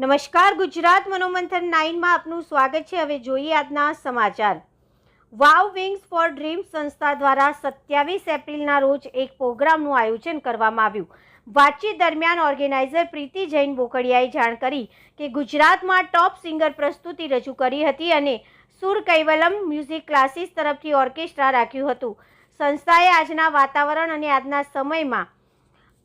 નમસ્કાર, ગુજરાત મનોમંથન નાઇનમાં આપનું સ્વાગત છે. હવે જોઈએ આજના સમાચાર. વાવ વિંગ્સ ફોર ડ્રીમ્સ સંસ્થા દ્વારા સત્યાવીસ એપ્રિલના રોજ એક પ્રોગ્રામનું આયોજન કરવામાં આવ્યું. વાતચીત દરમિયાન ઓર્ગેનાઇઝર પ્રીતિ જૈન બોકડિયાએ જાણ કરી કે ગુજરાતમાં ટોપ સિંગર પ્રસ્તુતિ રજૂ કરી હતી અને સુર કૈવલમ મ્યુઝિક ક્લાસીસ તરફથી ઓર્કેસ્ટ્રા રાખ્યું હતું. સંસ્થાએ આજના વાતાવરણ અને આજના સમયમાં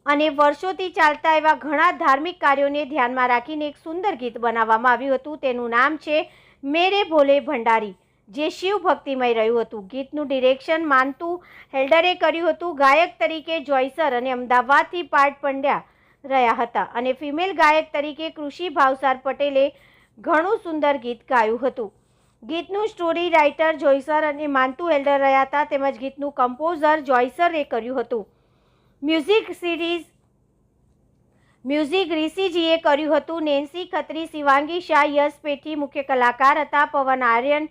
અને વર્ષોથી ચાલતા એવા ઘણા ધાર્મિક કાર્યોને ધ્યાનમાં રાખીને એક સુંદર ગીત બનાવવામાં આવ્યું હતું. તેનું નામ છે મેરે ભોલે ભંડારી જે શિવ ભક્તિમય રહ્યું હતું. ગીતનું ડિરેક્શન માનતુ હેલ્ડરે કર્યું હતું. ગાયક તરીકે જોયસર અને અમદાવાદથી પાર્ટ પંડ્યા રહ્યા હતા અને ફિમેલ ગાયક તરીકે કૃષિ ભાવસાર પટેલે ઘણું સુંદર ગીત ગાયું હતું. ગીતનું સ્ટોરી રાઇટર જોયસર અને માનતુ હેલ્ડર રહ્યા હતા. તેમજ ગીતનું કમ્પોઝર જોયસરે કર્યું હતું. Music series. મ્યુઝિક ઋષિજીએ કર્યું હતું. નેન્સી ખત્રી, શિવાંગી શાહ, યશ પેઠી, મુખ્ય કલાકાર હતા. પવન આર્યન,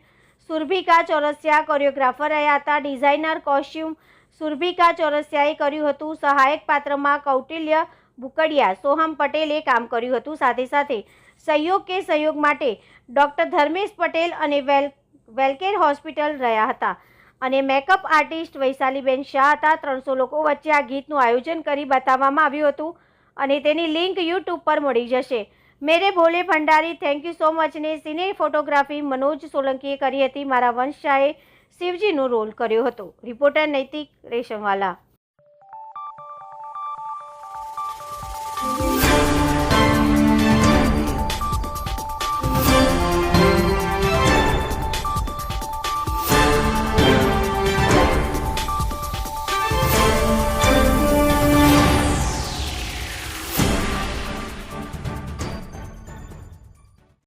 સુરભિકા ચોરસિયા કોરિયોગ્રાફર રહ્યા હતા. ડિઝાઇનર કોસ્ટ્યુમ સુરભિકા ચોરસિયાએ કર્યું હતું. સહાયક પાત્રમાં કૌટિલ્ય બુકડિયા સોહમ પટેલે કામ કર્યું હતું. સાથે સાથે સહયોગ કે સહયોગ માટે ડૉક્ટર ધર્મેશ પટેલ અને વેલ, વેલકેર હોસ્પિટલ રહ્યા હતા. અને મેકઅપ આર્ટિસ્ટ વૈશાલીબેન શાહ હતા. ત્રણસો લોકો વચ્ચે આ ગીતનું આયોજન કરી બતાવવામાં આવ્યું હતું અને તેની લિંક યુટ્યુબ પર મળી જશે. Mere Bhole Bhandari thank you so much ને સિને ફોટોગ્રાફી મનોજ સોલંકીએ કરી હતી. મારા વંશ શાહે શિવજીનો રોલ કર્યો હતો. રિપોર્ટર નૈતિક રેશમવાલા.